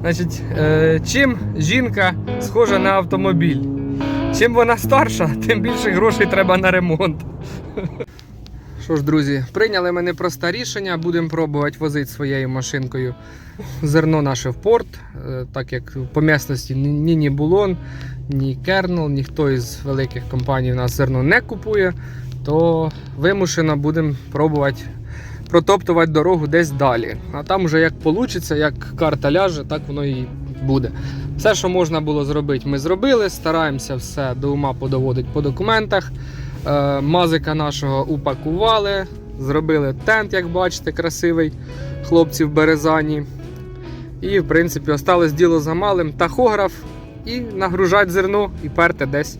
Значить, е, чим жінка схожа на автомобіль? Чим вона старша, тим більше грошей треба на ремонт. Що ж, друзі, прийняли ми непросте рішення. Будемо пробувати возити своєю машинкою зерно наше в порт, Е, так як по місності ні ні Булон, ні Кернел, ніхто із великих компаній у нас зерно не купує, то вимушено будемо пробувати протоптувати дорогу десь далі. А там вже як вийде, як карта ляже, так воно і буде. Все, що можна було зробити, ми зробили. Стараємося все до ума подоводити по документах. Е, Мазика нашого упакували, зробили тент, як бачите, красивий хлопці в Березані. І, в принципі, осталось діло за малим тахограф і нагружати зерно і перти десь,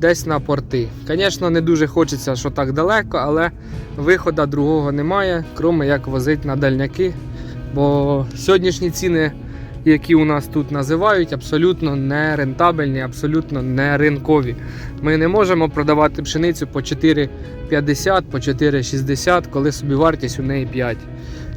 десь на порти. Звісно, не дуже хочеться, що так далеко, але виходу другого немає, крім як возити на дальняки. Бо сьогоднішні ціни, які у нас тут називають, абсолютно не рентабельні, абсолютно не ринкові. Ми не можемо продавати пшеницю по 4,50, по 4,60, коли собівартість у неї 5.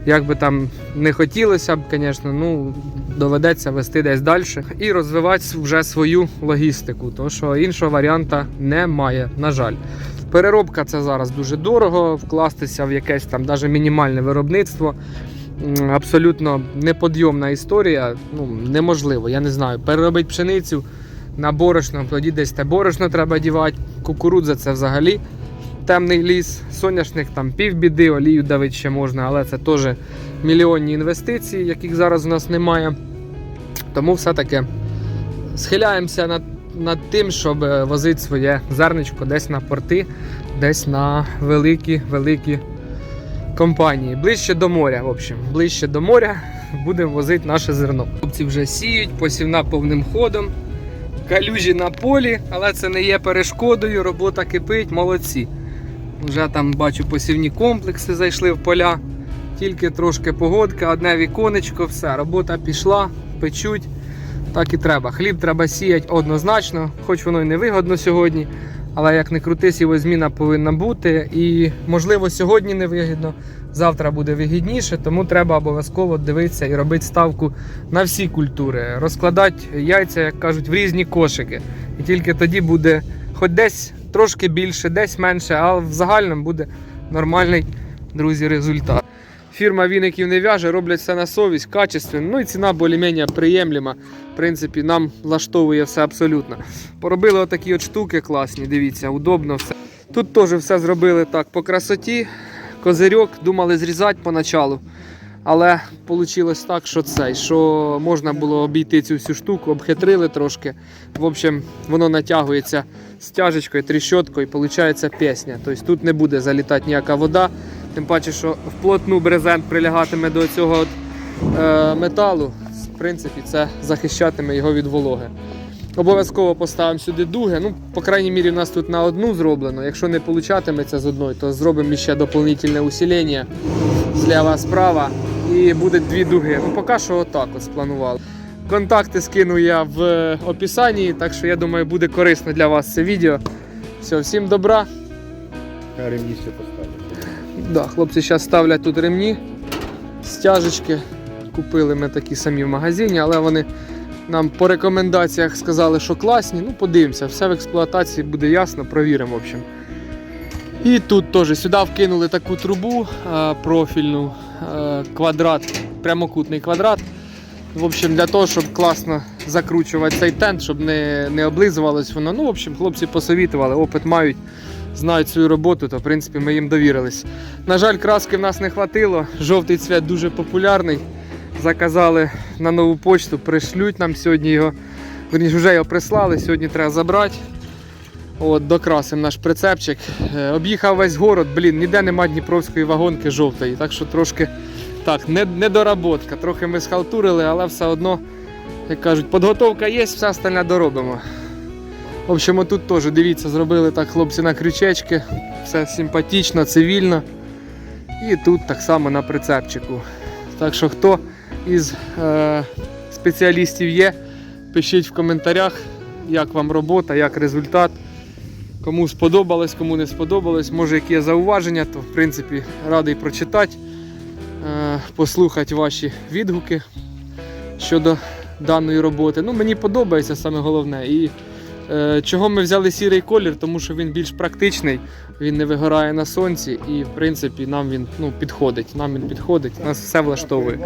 Як би там не хотілося б, звісно, ну доведеться вести десь далі і розвивати вже свою логістику, тому що іншого варіанта немає, на жаль. Переробка це зараз дуже дорого, вкластися в якесь там навіть мінімальне виробництво. Абсолютно неподйомна історія. Ну, неможливо, я не знаю. Переробити пшеницю на борошно, тоді десь те борошно треба дівати. Кукурудза це взагалі темний ліс, соняшник там півбіди, олію давити ще можна, але це теж мільйонні інвестиції, яких зараз у нас немає. Тому все-таки схиляємося над, над тим, щоб е, возити своє зерничко десь на порти, десь на великі великі компанії. Ближче до моря, в общем, ближче до моря будемо возити наше зерно. Хлопці вже сіють, посівна повним ходом. Калюжі на полі, але це не є перешкодою. Робота кипить, молодці. Вже там бачу посівні комплекси зайшли в поля. Тільки трошки погодка, одне віконечко, все, робота пішла, печуть. Так і треба. Хліб треба сіяти однозначно, хоч воно й не вигодно сьогодні. Але як не крути, сівозміна повинна бути. І можливо сьогодні не вигідно, завтра буде вигідніше, тому треба обов'язково дивитися і робити ставку на всі культури, розкладати яйця, як кажуть, в різні кошики. І тільки тоді буде хоч десь трошки більше, десь менше, а в загальному буде нормальний, друзі, результат. Фірма Віників не в'яже, роблять все на совість, качественно, ну і ціна більш-менш приємлема. В принципі, нам влаштовує все абсолютно. Поробили отакі от штуки класні, дивіться, удобно все. Тут теж все зробили так по красоті. Козирьок думали зрізати поначалу. Але вийшло так, що цей, що можна було обійти цю всю штуку, обхитрили трошки. В общем, воно натягується стяжечкою, тріщоткою, і виходить пісня. Тобто тут не буде залітати ніяка вода. Тим паче, що вплотну брезент прилягатиме до цього от, е, металу. В принципі, це захищатиме його від вологи. Обов'язково поставимо сюди дуги. Ну, по крайній мірі, у нас тут на одну зроблено. Якщо не получатиметься з одної, то зробимо ще доповнительне усилення зліва справа. І буде дві дуги. Ну, поки що отак от спланували. Контакти скину я в описанні, так що я думаю, буде корисно для вас це відео. Все, всім добра. Ремні ще поставити. Да, хлопці зараз ставлять тут ремні, стяжечки. Купили ми такі самі в магазині, але вони нам по рекомендаціях сказали, що класні. Ну, подивимося, все в експлуатації буде ясно, провіримо. В общем. І тут теж сюди вкинули таку трубу е, профільну, е, квадрат, прямокутний квадрат. В общем, для того, щоб класно закручувати цей тент, щоб не, не облизувалось воно. Ну, в общем, хлопці посовітували, опит мають, знають свою роботу, то в принципі ми їм довірились. На жаль, краски в нас не хватило. Жовтий цвет дуже популярний. Заказали на нову почту, пришлють нам сьогодні його. Верніше, вже його прислали, сьогодні треба забрати. От, докрасимо наш прицепчик. Е, Об'їхав весь город, блін, ніде нема дніпровської вагонки жовтої, так що трошки так, не, недоработка. Трохи ми схалтурили, але все одно, як кажуть, підготовка є, все остальне доробимо. В общем, тут теж дивіться, зробили так хлопці на крючечки, все симпатично, цивільно. І тут так само на прицепчику. Так що хто із е, спеціалістів є, пишіть в коментарях, як вам робота, як результат. Кому сподобалось, кому не сподобалось, може які є зауваження, то в принципі радий прочитати, е, послухати ваші відгуки. щодо даної роботи. Ну, мені подобається саме головне. І е, чого ми взяли сірий колір, тому що він більш практичний, він не вигорає на сонці, і в принципі нам він ну, підходить. Нам він підходить, нас все влаштовує.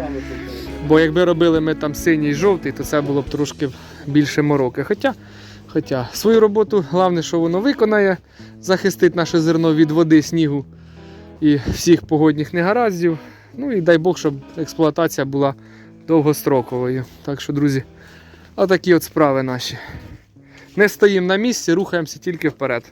Бо якби робили ми там синій і жовтий, то це було б трошки більше мороки. Хоча, хоча свою роботу, головне, що воно виконає, захистить наше зерно від води, снігу і всіх погодних негараздів. Ну і дай Бог, щоб експлуатація була довгостроковою. Так що, друзі, отакі от справи наші. Не стоїмо на місці, рухаємося тільки вперед.